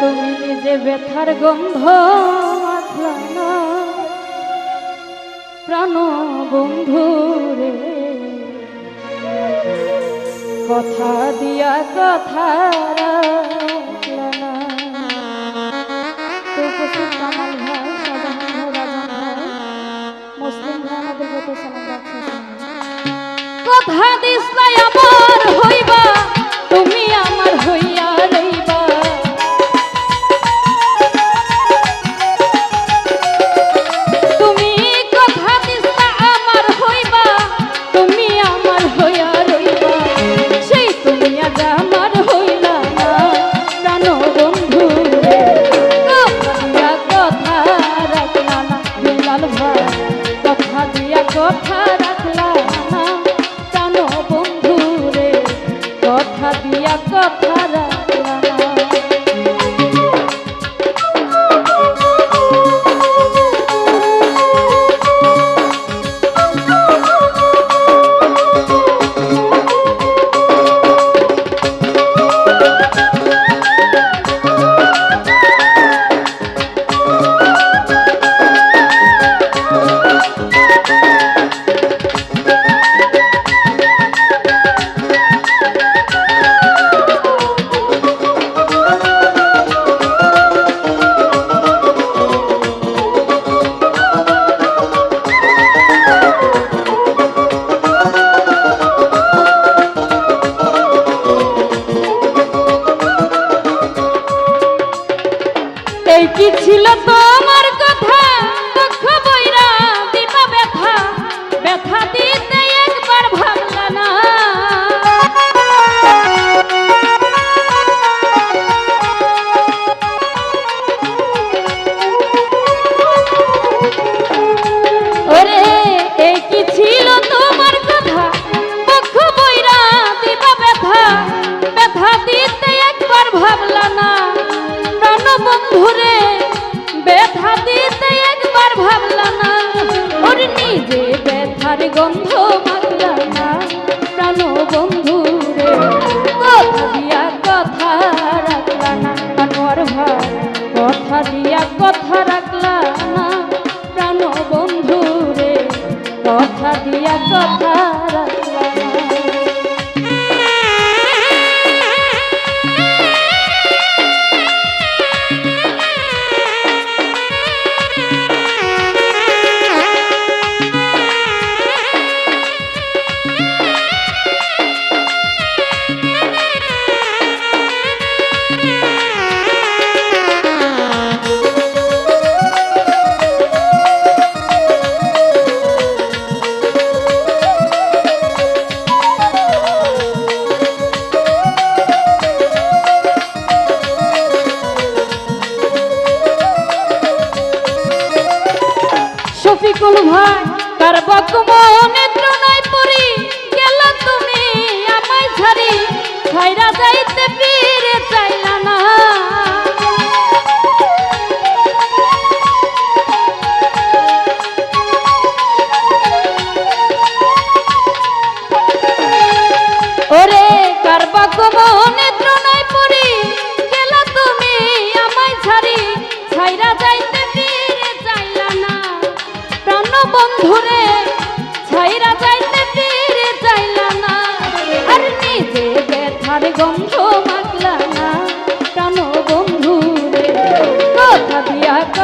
তুমি নিজে ব্যথার গন্ধ প্রাণ বন্ধু রে। কথা দিয়া কথা রাখলানা তো উপস্থিত কথা আমার। দিয়া কথা মন ভাই কার বক মনে তৃণয় পরি গেল তুমি আমায় ছাড়ি ছাইরা যাইতে পি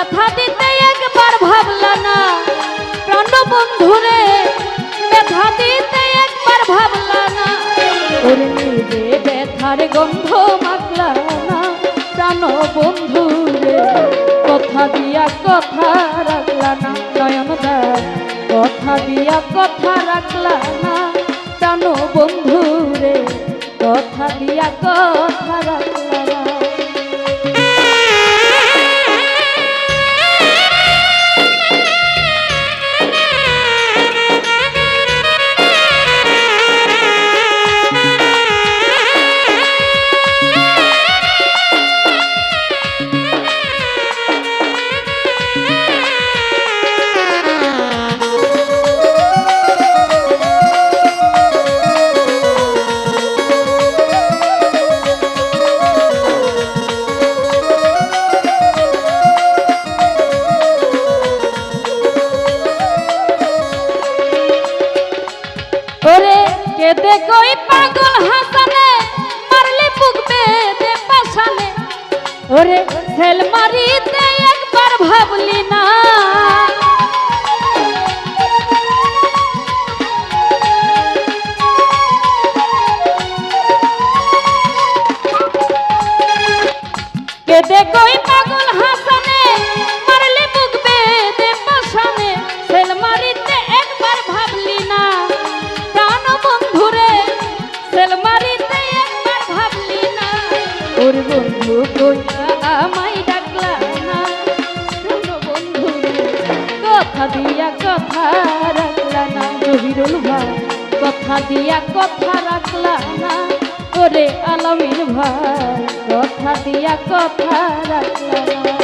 ব্যথা দিতে একবার ভাবল না। প্রাণ বন্ধুরে ব্যথা দিতে একবার ভাবল না। ওরে নিজে ব্যথার গন্ধ মাগল না। প্রাণ বন্ধুরে কথা দিয়া কথা রাখল না। নয়ন দা, কথা দিয়া কথা রাখল না। প্রাণ বন্ধুরে কথা দিয়া কথা রাখল দিয়া কথা রাখলা না। ওরে আলমীর ভাই কথা দিয়া কথা রাখলা না।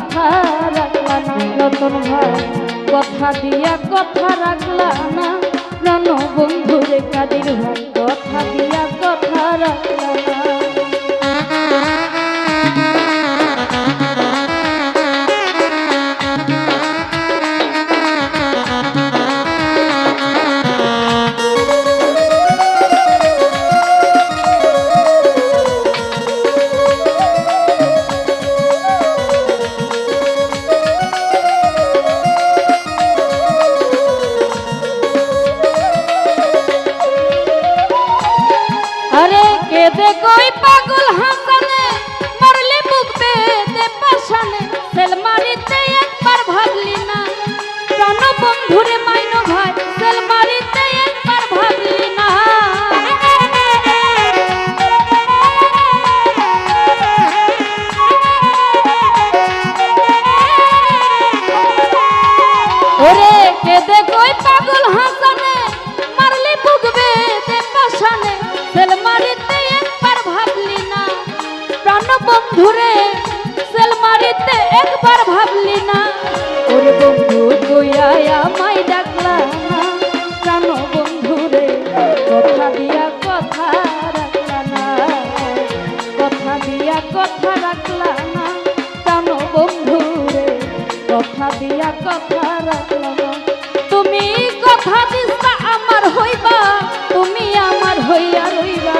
কথা রাখলা না ভাই কথা দিয়া কথা রাখলাম না। প্রাণ বন্ধুরে কাদের ভাই ভাবলি না? ওরে বন্ধু তুই আয় ডাকলা কেন বন্ধুরে কথা দিয়া কথা রাখলা না। কথা দিয়া কথা রাখলা না। কেন বন্ধুরে কথা দিয়া কথা রাখলা না। তুমি কথা দিস্তা আমার হইবা। তুমি আমার হইয়া রইবা।